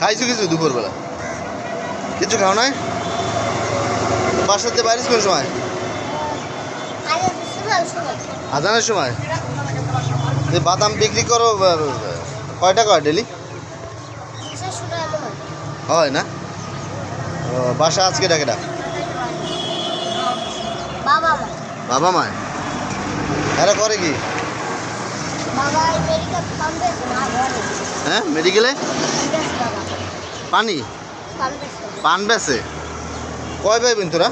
খাইছো কিছু দুপুরবেলা? কিছু খাও নাই? বাসাতে বাইরিস কোন সময়? আজানের সময়? যে বাদাম বিক্রি করো কয়টা কয় ডেলি? হয় না? বাসা আজকে ডাকে ডাক বাবা মায়? এরা করে কি বাবা আমেরিকা পাম্পে না ঘরে হ্যাঁ মেডিকেলে পানি? পান বেছে? কয় ভাই বোন তোরা?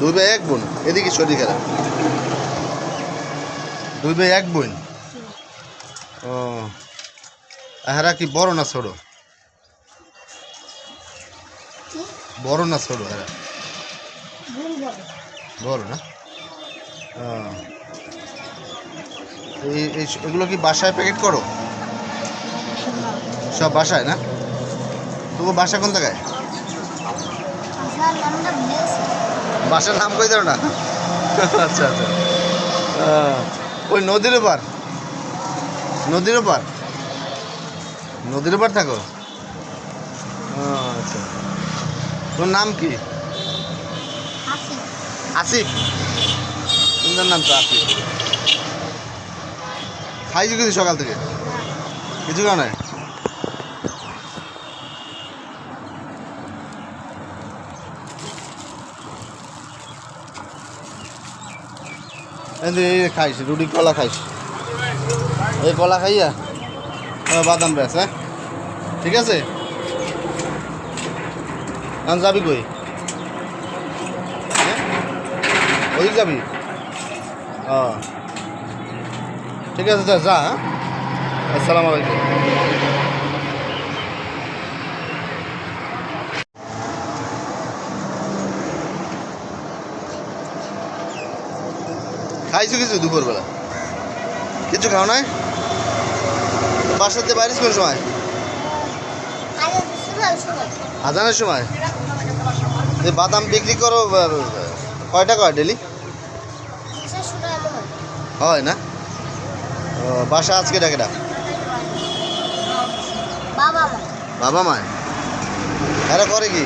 দুই ভাই, এক বোন। এদিকে শরীর খারাপ। দুই ভাই, এক বোন? ও এহারা কি বড় না ছোট? বড় না ছোট এরা বড় না? এগুলো কি বাসায় প্যাকেট করো? সব বাসায় না? তবু বাসা কোন জায়গায়? বাসার নাম কই দাও না? আচ্ছা আচ্ছা। ওই নদীর ওপার। নদীর ওপার? নদীর ওপার থাকো? আচ্ছা। তোর নাম কি? আসিফ? সুন্দর নাম তো আসিফ খাইছো কিছু সকাল থেকে? কিছু এই খাইছি, রুটি, কলা খাইছি। এই কলা খাইয়া বাদাম ব্যাস হ্যাঁ? ঠিক আছে? যাবি কই? হ্যাঁ? ওই যাবি? ঠিক আছে যা যা হ্যাঁ? আসসালামু আলাইকুম। খাইছো কিছু দুপুরবেলা? কিছু খাও নাই? বাসাতে বাইরিস কোন সময়? আজানের সময়? বাদাম বিক্রি করো কয়টা কয় ডেলি? হয় না? ও বাসা আজকে ডাকে ডাক? বাবা মা। এরা করে কি?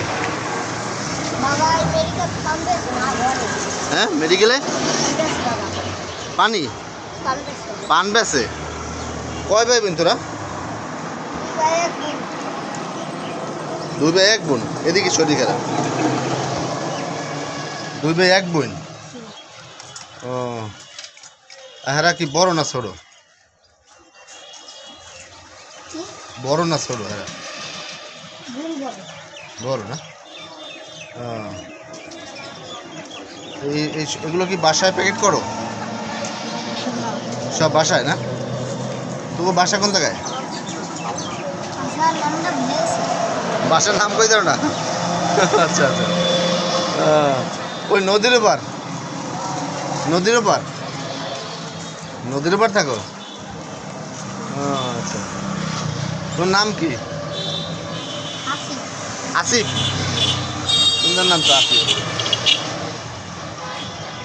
হ্যাঁ মেডিকেলে পানি? পান বেছে কয় ভাই বোন তোরা? দুই ভাই এক বোন। এদিকে শরীর খারাপ। দুই ভাই এক বোন? ও। এহারা কি বড় না ছোট? বড় না ছোট এরা বড়। না? এগুলো কি বাসায় প্যাকেট করো? সব বাসায় না? তবু বাসা কোন জায়গায়? বাসার নাম কই দাও না? আচ্ছা আচ্ছা। ওই নদীর ওপার? নদীর ওপার? নদীর ওপার থাকো? আচ্ছা। তোর নাম কি? আসিফ। সুন্দর নাম তো আসিফ।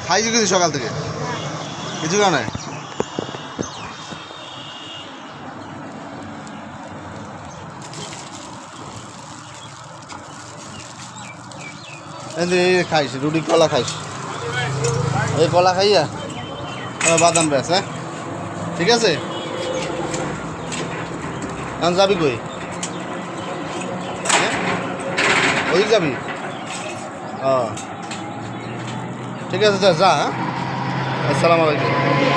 খাইছো কিছু সকাল থেকে? কিছু খাও নাই? এই যে এই খাইছি রুটি কলা খাইছি। এই কলা খাইয়া? বাদাম ব্যাস হ্যাঁ? ঠিক আছে? এখন যাবি কই? হ্যাঁ? ওই যাবি? ঠিক আছে যা হ্যাঁ? আসসালামু আলাইকুম।